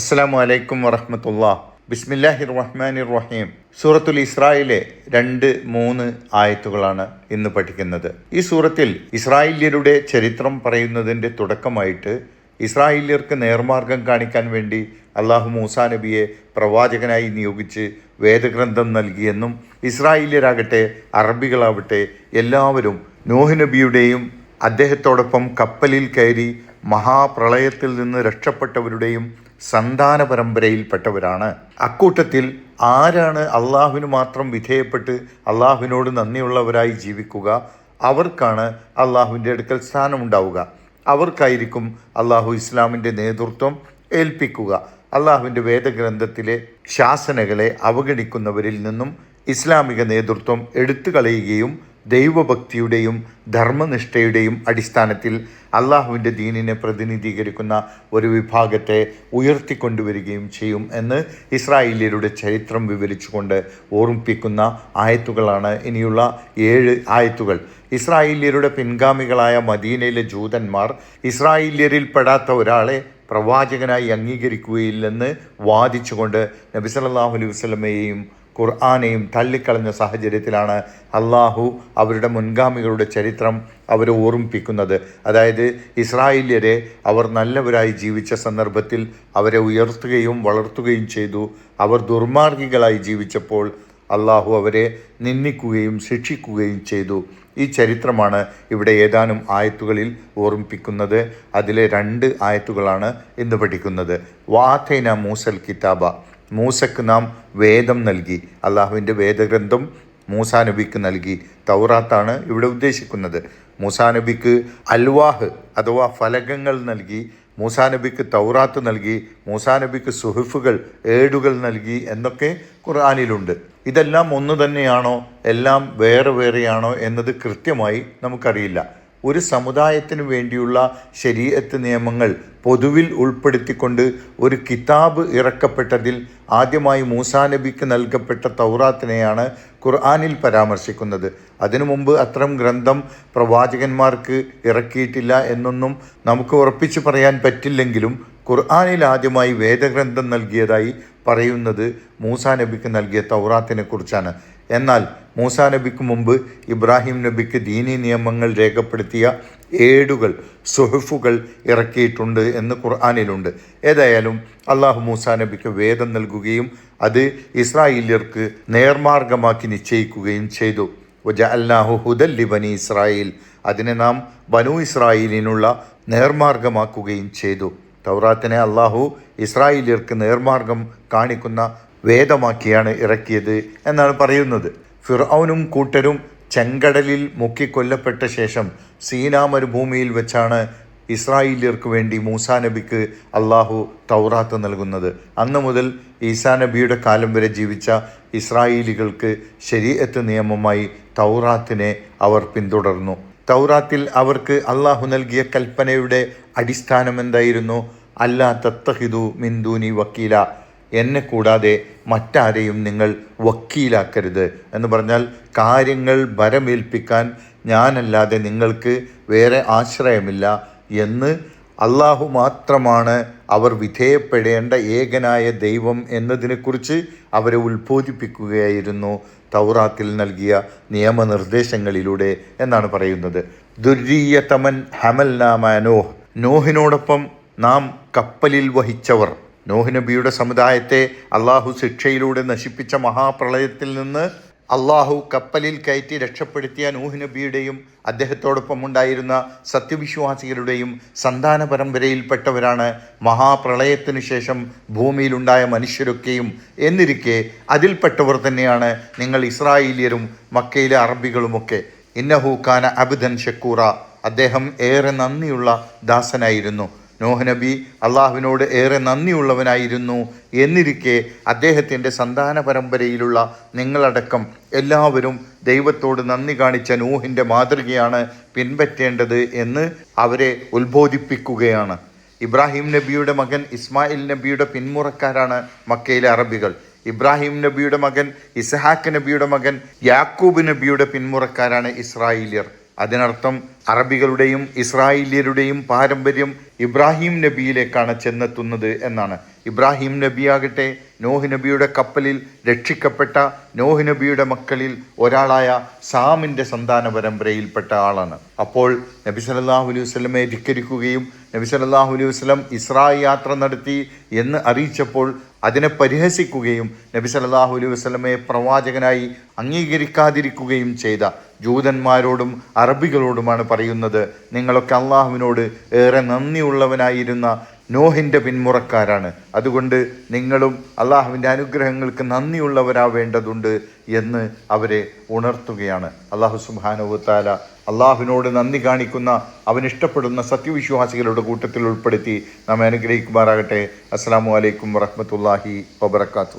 അസ്സാം വലൈക്കും വറഹമത്തുള്ള. ബിസ്മില്ലാഹി റഹ്മാനി റഹീം സൂറത്തുൽ ഇസ്രായേലെ രണ്ട് മൂന്ന് ആയത്തുകളാണ് ഇന്ന് പഠിക്കുന്നത്. ഈ സൂറത്തിൽ ഇസ്രായേല്യരുടെ ചരിത്രം പറയുന്നതിന്റെ തുടക്കമായിട്ട് ഇസ്രായേല്യർക്ക് നേർമാർഗം കാണിക്കാൻ വേണ്ടി അള്ളാഹു മൂസാ നബിയെ പ്രവാചകനായി നിയോഗിച്ച് വേദഗ്രന്ഥം നൽകിയെന്നും ഇസ്രായേല്യരാകട്ടെ അറബികളാവട്ടെ എല്ലാവരും നോഹ് നബിയുടെയും അദ്ദേഹത്തോടൊപ്പം കപ്പലിൽ കയറി മഹാപ്രളയത്തിൽ നിന്ന് രക്ഷപ്പെട്ടവരുടെയും സന്താന പരമ്പരയിൽപ്പെട്ടവരാണ് അക്കൂട്ടത്തിൽ ആരാണ് അള്ളാഹുവിന് മാത്രം വിധേയപ്പെട്ട് അള്ളാഹുവിനോട് നന്ദിയുള്ളവരായി ജീവിക്കുക? അവർക്കാണ് അള്ളാഹുവിന്റെ അടുക്കൽ സ്ഥാനമുണ്ടാവുക. അവർക്കായിരിക്കും അള്ളാഹു ഇസ്ലാമിന്റെ നേതൃത്വം ഏൽപ്പിക്കുക. അള്ളാഹുവിന്റെ വേദഗ്രന്ഥത്തിലെ ശാസനകളെ അവഗണിക്കുന്നവരിൽ നിന്നും ഇസ്ലാമിക നേതൃത്വം എടുത്തു കളയുകയും ദൈവഭക്തിയുടെയും ധർമ്മനിഷ്ഠയുടെയും അടിസ്ഥാനത്തിൽ അള്ളാഹുവിന്റെ ദീനിനെ പ്രതിനിധീകരിക്കുന്ന ഒരു വിഭാഗത്തെ ഉയർത്തിക്കൊണ്ടുവരികയും ചെയ്യും എന്ന് ഇസ്രായേലിയരുടെ ചരിത്രം വിവരിച്ചുകൊണ്ട് ഓർമ്മിപ്പിക്കുന്ന ആയത്തുകളാണ് ഇനിയുള്ള ഏഴ് ആയത്തുകൾ. ഇസ്രായേലിയരുടെ പിൻഗാമികളായ മദീനയിലെ ജൂതന്മാർ ഇസ്രായേലിയരിൽ പെടാത്ത ഒരാളെ പ്രവാചകനായി അംഗീകരിക്കുകയില്ലെന്ന് വാദിച്ചുകൊണ്ട് നബി സല്ലല്ലാഹു അലൈഹി വസല്ലമയെയും ഖുർആാനെയും തള്ളിക്കളഞ്ഞ സാഹചര്യത്തിലാണ് അള്ളാഹു അവരുടെ മുൻഗാമികളുടെ ചരിത്രം അവരെ ഓർമ്മിപ്പിക്കുന്നത്. അതായത് ഇസ്രായേല്യരെ അവർ നല്ലവരായി ജീവിച്ച സന്ദർഭത്തിൽ അവരെ ഉയർത്തുകയും വളർത്തുകയും ചെയ്തു. അവർ ദുർമാർഗികളായി ജീവിച്ചപ്പോൾ അള്ളാഹു അവരെ നിന്ദിക്കുകയും ശിക്ഷിക്കുകയും ചെയ്തു. ഈ ചരിത്രമാണ് ഇവിടെ ഏതാനും ആയത്തുകളിൽ ഓർമ്മിപ്പിക്കുന്നത്. അതിലെ രണ്ട് ആയത്തുകളാണ് ഇന്ന് പഠിക്കുന്നത്. വാഥൈന മൂസൽ കിതാബ. മൂസക്ക് നാം വേദം നൽകി. അള്ളാഹുവിന്റെ വേദഗ്രന്ഥം മൂസാ നബിക്ക് നൽകി. തൗറാത്താണ് ഇവിടെ ഉദ്ദേശിക്കുന്നത്. മൂസാ നബിക്ക് അൽവാഹ് അഥവാ ഫലകങ്ങൾ നൽകി. മൂസാ നബിക്ക് തൗറാത്ത് നൽകി. മൂസാ നബിക്ക് സുഹിഫുകൾ ഏടുകൾ നൽകി എന്നൊക്കെ ഖുർആാനിലുണ്ട്. ഇതെല്ലാം ഒന്ന് തന്നെയാണോ? എല്ലാം വേറെ വേറെയാണോ എന്നത് കൃത്യമായി നമുക്കറിയില്ല. ഒരു സമുദായത്തിന് വേണ്ടിയുള്ള ശരീരത്ത് നിയമങ്ങൾ പൊതുവിൽ ഉൾപ്പെടുത്തിക്കൊണ്ട് ഒരു കിതാബ് ഇറക്കപ്പെട്ടതിൽ ആദ്യമായി മൂസാ നബിക്ക് നൽകപ്പെട്ട തൗറാത്തിനെയാണ് ഖുർആാനിൽ പരാമർശിക്കുന്നത്. അതിനു മുമ്പ് അത്തരം ഗ്രന്ഥം പ്രവാചകന്മാർക്ക് ഇറക്കിയിട്ടില്ല എന്നൊന്നും നമുക്ക് ഉറപ്പിച്ചു പറയാൻ പറ്റില്ലെങ്കിലും ഖുർആാനിൽ ആദ്യമായി വേദഗ്രന്ഥം നൽകിയതായി പറയുന്നത് മൂസാ നബിക്ക് നൽകിയ തൗറാത്തിനെ കുറിച്ചാണ്. എന്നാൽ മൂസാ നബിക്ക് മുമ്പ് ഇബ്രാഹിം നബിക്ക് ദീനി നിയമങ്ങൾ രേഖപ്പെടുത്തിയ ഏടുകൾ സുഹഫുകൾ ഇറക്കിയിട്ടുണ്ട് എന്ന് ഖുർആാനിലുണ്ട്. ഏതായാലും അള്ളാഹു മൂസാ നബിക്ക് വേദം നൽകുകയും അത് ഇസ്രായേല്യർക്ക് നേർമാർഗമാക്കി നിശ്ചയിക്കുകയും ചെയ്തു. വജ അല്ലാഹു ഹുദല്ലി ബനി ഇസ്രായേൽ. അതിനെ നാം ബനു ഇസ്രായേലിനുള്ള നേർമാർഗമാക്കുകയും ചെയ്തു. തൗറാത്തിനെ അള്ളാഹു ഇസ്രായേലിയർക്ക് നേർമാർഗം കാണിക്കുന്ന വേദമാക്കിയാണ് ഇറക്കിയത് എന്നാണ് പറയുന്നത്. ഫിർഔനും കൂട്ടരും ചെങ്കടലിൽ മുക്കിക്കൊല്ലപ്പെട്ട ശേഷം സീനാ മരുഭൂമിയിൽ വെച്ചാണ് ഇസ്രായേലിയർക്ക് വേണ്ടി മൂസാ നബിക്ക് അള്ളാഹു തൗറാത്ത് നൽകുന്നത്. അന്ന് മുതൽ ഈസാ നബിയുടെ കാലം വരെ ജീവിച്ച ഇസ്രായേലികൾക്ക് ശരീരത്ത് നിയമമായി തൗറാത്തിനെ അവർ പിന്തുടർന്നു. തൗറാത്തിൽ അവർക്ക് അള്ളാഹു നൽകിയ കൽപ്പനയുടെ അടിസ്ഥാനം എന്തായിരുന്നു? അല്ലാ തത്തഹിദു മിന്ദൂനി വക്കീല. എന്നെ കൂടാതെ മറ്റാരെയും നിങ്ങൾ വക്കീലാക്കരുത് എന്ന് പറഞ്ഞാൽ കാര്യങ്ങൾ ഭരമേൽപ്പിക്കാൻ ഞാനല്ലാതെ നിങ്ങൾക്ക് വേറെ ആശ്രയമില്ല എന്ന് അള്ളാഹു മാത്രമാണ് അവർ വിധേയപ്പെടേണ്ട ഏകനായ ദൈവം എന്നതിനെക്കുറിച്ച് അവരെ ഉത്ബോധിപ്പിക്കുകയായിരുന്നു. തൗറാത്തിൽ നൽകിയ നിയമനിർദ്ദേശങ്ങളിലൂടെ എന്നാണ് പറയുന്നത്. ദുരീയതമൻ ഹമൽനാമ നോഹ്. നോഹിനോടൊപ്പം നാം കപ്പലിൽ വഹിച്ചവർ. നോഹ് നബിയുടെ സമുദായത്തെ അള്ളാഹു ശിക്ഷയിലൂടെ നശിപ്പിച്ച മഹാപ്രളയത്തിൽ നിന്ന് അള്ളാഹു കപ്പലിൽ കയറ്റി രക്ഷപ്പെടുത്തിയ നൂഹ് നബിയുടെയും അദ്ദേഹത്തോടൊപ്പം ഉണ്ടായിരുന്ന സത്യവിശ്വാസികളുടെയും സന്താന പരമ്പരയിൽപ്പെട്ടവരാണ് മഹാപ്രളയത്തിനു ശേഷം ഭൂമിയിലുണ്ടായ മനുഷ്യരൊക്കെയും എന്നിരിക്കെ അതിൽപ്പെട്ടവർ തന്നെയാണ് നിങ്ങൾ ഇസ്രായേലിയരും മക്കയിലെ അറബികളുമൊക്കെ. ഇന്നഹു ഖാന അബുദൻ ഷക്കൂറ. അദ്ദേഹം ഏറെ നന്ദിയുള്ള ദാസനായിരുന്നു. നോഹ് നബി അള്ളാഹുവിനോട് ഏറെ നന്ദിയുള്ളവനായിരുന്നു എന്നിരിക്കെ അദ്ദേഹത്തിന്റെ സന്താന പരമ്പരയിലുള്ള നിങ്ങളടക്കം എല്ലാവരും ദൈവത്തോട് നന്ദി കാണിച്ച നൂഹിന്റെ മാതൃകയാണ് പിൻപറ്റേണ്ടത് എന്ന് അവരെ ഉത്ബോധിപ്പിക്കുകയാണ്. ഇബ്രാഹിം നബിയുടെ മകൻ ഇസ്മായിൽ നബിയുടെ പിന്മുറക്കാരാണ് മക്കയിലെ അറബികൾ. ഇബ്രാഹിം നബിയുടെ മകൻ ഇസഹാക്ക് നബിയുടെ മകൻ യാക്കൂബ് നബിയുടെ പിന്മുറക്കാരാണ് ഇസ്രായേലിയർ. അതിനർത്ഥം അറബികളുടെയും ഇസ്രായേലിയരുടെയും പാരമ്പര്യം ഇബ്രാഹിം നബിയിലേക്കാണ് ചെന്നെത്തുന്നത് എന്നാണ്. ഇബ്രാഹിം നബിയാകട്ടെ നോഹ് നബിയുടെ കപ്പലിൽ രക്ഷിക്കപ്പെട്ട നോഹ് നബിയുടെ മക്കളിൽ ഒരാളായ സാമിന്റെ സന്താന പരമ്പരയിൽപ്പെട്ട ആളാണ്. അപ്പോൾ നബി സല്ലാഹു അലൈഹി വസ്ലമെ ധിക്കരിക്കുകയും നബി സല്ലാഹു അലൈഹി വസ്ലം ഇസ്രായ യാത്ര നടത്തി എന്ന് അറിയിച്ചപ്പോൾ അതിനെ പരിഹസിക്കുകയും നബി സല്ലാഹു അലൈഹി വസല്ലമയെ പ്രവാചകനായി അംഗീകരിക്കാതിരിക്കുകയും ചെയ്ത ജൂതന്മാരോടും അറബികളോടുമാണ് പറയുന്നത് നിങ്ങളൊക്കെ അള്ളാഹുവിനോട് ഏറെ നന്ദിയുള്ളവനായിരുന്ന നോഹിന്റെ പിന്മുറക്കാരാണ്. അതുകൊണ്ട് നിങ്ങളും അള്ളാഹുവിന്റെ അനുഗ്രഹങ്ങൾക്ക് നന്ദിയുള്ളവരാവേണ്ടതുണ്ട് എന്ന് അവരെ ഉണർത്തുകയാണ്. അള്ളാഹു സുബാനുവത്താല അള്ളാഹുവിനോട് നന്ദി കാണിക്കുന്ന അവനിഷ്ടപ്പെടുന്ന സത്യവിശ്വാസികളുടെ കൂട്ടത്തിൽ ഉൾപ്പെടുത്തി നമ്മെ അനുഗ്രഹിക്കുമാറാകട്ടെ. അസ്സാം വലൈക്കും വറഹമത്തല്ലാഹി വബർക്കാത്തു